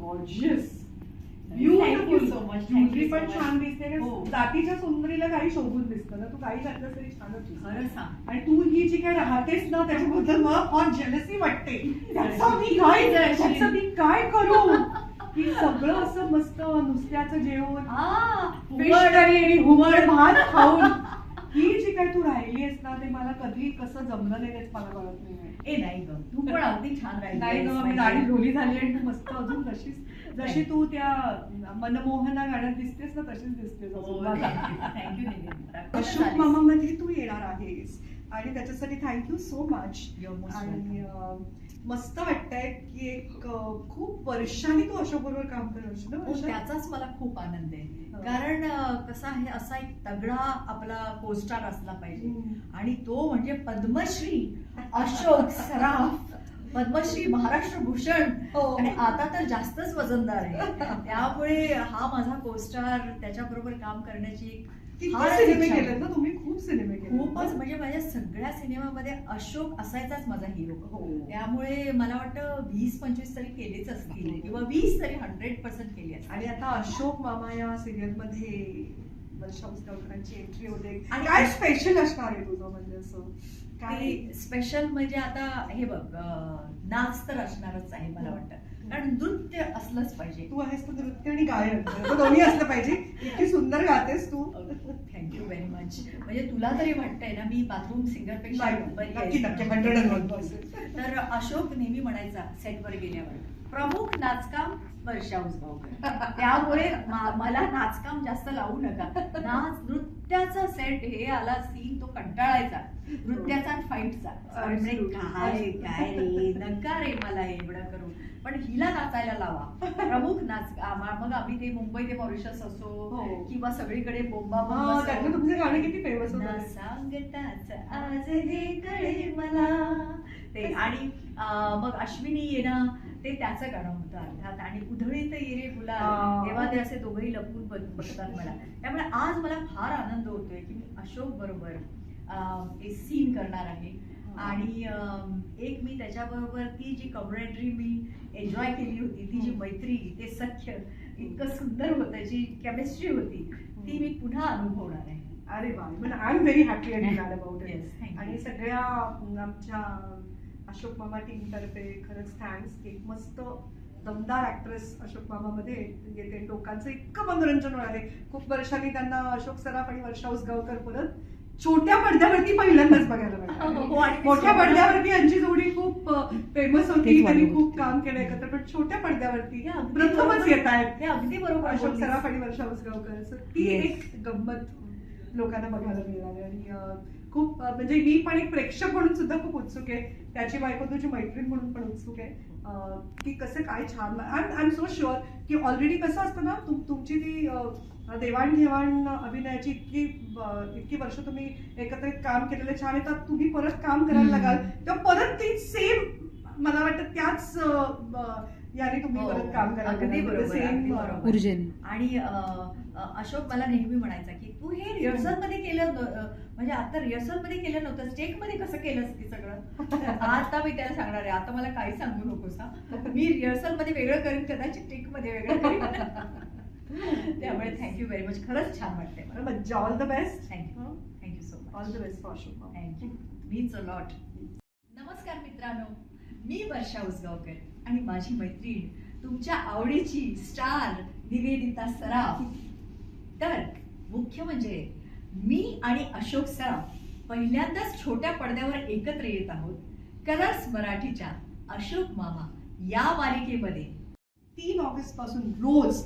Gorgeous beautiful तुझी you so पण. छान दिसते. हो. जातीच्या सुंदरीला काही शोभून दिसतं ना. तू काही घातलं तरी सांग. आणि तू ही जी काय राहतेस ना त्याच्याबद्दल मला फार जेलसी वाटते. त्याचं मी काय मी काय करू? की सगळं असं मस्त नुसत्याचं जेवण. आ, फिश उघड. करी आणि हुमड भात खाऊन ही जी काय तू राहिली आहेस ना ते मला कधी कसं जमलं नाही तेच मला कळत नाही ए नाही ग तू पण अगदी छान राहिली नाही. ग मी दाढी ढोली झाली आणि मस्त अजून तशीच जशी तू त्या मनमोहना गाण्यात दिसतेस ना तशीच दिसतेस हो, अजून मला. you, निवेदिता. अशोक मामा मध्ये तू येणार आहेस आणि त्याच्यासाठी थँक्यू सो मच आणि मस्त वाटतंय की एक खूप वर्षांनी तू अशोक बरोबर काम करत हो? त्याचाच मला खूप आनंद आहे. कारण कसं आहे असा एक तगडा आपला कोस्टार असला पाहिजे. आणि तो म्हणजे पद्मश्री अशोक सराफ. पद्मश्री महाराष्ट्र भूषण. हो. आणि आता तर जास्तच वजनदार आहे. त्यामुळे हा माझा कोस्टार त्याच्याबरोबर काम करण्याची तुम्ही? खूपच म्हणजे माझ्या सगळ्या सिनेमामध्ये अशोक असायचाच माझा हिरो हो. त्यामुळे मला वाटतं वीस पंचवीस तरी केलेच असतील. किंवा वीस तरी हंड्रेड पर्सेंट केली असतील. आणि आता अशोक मामा या सिरियलमध्ये वर्षा उसगावकरांची एंट्री होते. आणि आणि- काय स्पेशल असणार आहे तुझं म्हणजे असं? काय? ते स्पेशल म्हणजे आता हे बघ नाच तर असणारच आहे मला वाटतं. कारण नृत्य असलंच पाहिजे. तू आहेस तर नृत्य आणि गायन. दोन्ही असलं पाहिजे. इतकी सुंदर गातेस तू. थँक्यू व्हेरी मच म्हणजे तुला तरी वाटतंय ना मी बाथरूम सिंगरपेक्षा तर अशोक नेहमी म्हणायचा सेटवर गेल्यावर. प्रमुख नाचकाम वर्षा उसगावकर. त्यामुळे मला नाचकाम जास्त लावू नका. नाच नृत्याचा सेट हे आला सीन तो कंटाळायचा. नृत्याचा फाईटचा. काय काय रे नका रे मला एवढं करून. पण हिला नाचायला लावा. प्रमुख नाच मग आम्ही ते मुंबई ते मॉरिशस असो हो. किंवा सगळीकडे बोंबा तुमचं गाणं किती फेमस होतं सांगताच आज हे कळे मला. ते. आणि मग अश्विनी येणं ते त्याचं गाणं होतं अर्थात. आणि उधळीत ये रे हा. गुलाल तेव्हा ते असे दोघंही लपून बघतात मला. त्यामुळे आज मला फार आनंद होतोय की मी अशोक बरोबर एक सीन करणार आहे. आणि एक मी त्याच्याबरोबर ती जी कॉम्रेडरी मी एन्जॉय केली होती ती जी मैत्री ते सख्य इतकं सुंदर होतं जी केमिस्ट्री होती ती मी पुन्हा अनुभवणार आहे. अरे वा आय एम व्हेरी हॅपी. आणि सगळ्या आमच्या अशोक मामा टीम तर्फे खरंच थँक्स एक मस्त दमदार ऍक्ट्रेस अशोक मामा मध्ये येते. लोकांचं इतकं मनोरंजन होणार आहे. खूप वर्षांनी त्यांना अशोक सराफ आणि वर्षा उसगावकर परत छोट्या पडद्यावरती पहिल्यांदाच बघायला हो, मिळणार आणि मोठ्या पडद्यावरती यांची जोडी खूप फेमस होती. त्यांनी खूप काम केलं एकत्र पण छोट्या पडद्यावरती हे प्रथमच येत आहेत. हे अगदी बरोबर अशोक. सराफ आणि वर्षा उसगावकर. ती. एक गंमत लोकांना बघायला मिळणार आहे आणि खूप म्हणजे मी पण एक प्रेक्षक म्हणून सुद्धा खूप उत्सुक आहे त्याची बायको तुझी मैत्रीण म्हणून पण उत्सुक आहे की कसं काय छान आय एम सो शुअर की ऑलरेडी कसं असतं ना तुम तुमची ती देवाणघेवाण अभिनयाची इतकी इतकी वर्ष तुम्ही एकत्रित काम केलेलं छान आहे तर तुम्ही परत काम करायला. लागाल तेव्हा परत ती सेम मला वाटतं त्याच याने तुम्ही हो, परत काम अगदी लागाल. बरोबर. ऊर्जेने आणि अशोक मला नेहमी म्हणायचा की तू हे रिहर्सलमध्ये केलं म्हणजे आता रिहर्सलमध्ये केलं नव्हतं स्टेकमध्ये कसं केलंस की सगळं? आता मी त्याला सांगणार आहे आता मला काही सांगू नकोस मी रिहर्सलमध्ये वेगळं करेन कदाचित टेकमध्ये वेगळं करेन. त्यामुळे थँक्यू व्हेरी मच खरंच छान वाटतंय all the best thank you thank you so much all the best for मामा. Thank you much a lot नमस्कार मित्रांनो. मी वर्षा उसगावकर आणि माझी मैत्रीण तुमच्या आवडीची स्टार निवेदिता सराफ. तर मुख्य म्हणजे मी आणि अशोक सराफ पहिल्यांदाच छोट्या पडद्यावर एकत्र येत आहोत. कलर्स मराठीच्या अशोक मामा या मालिकेमध्ये. तीन ऑगस्टपासून रोज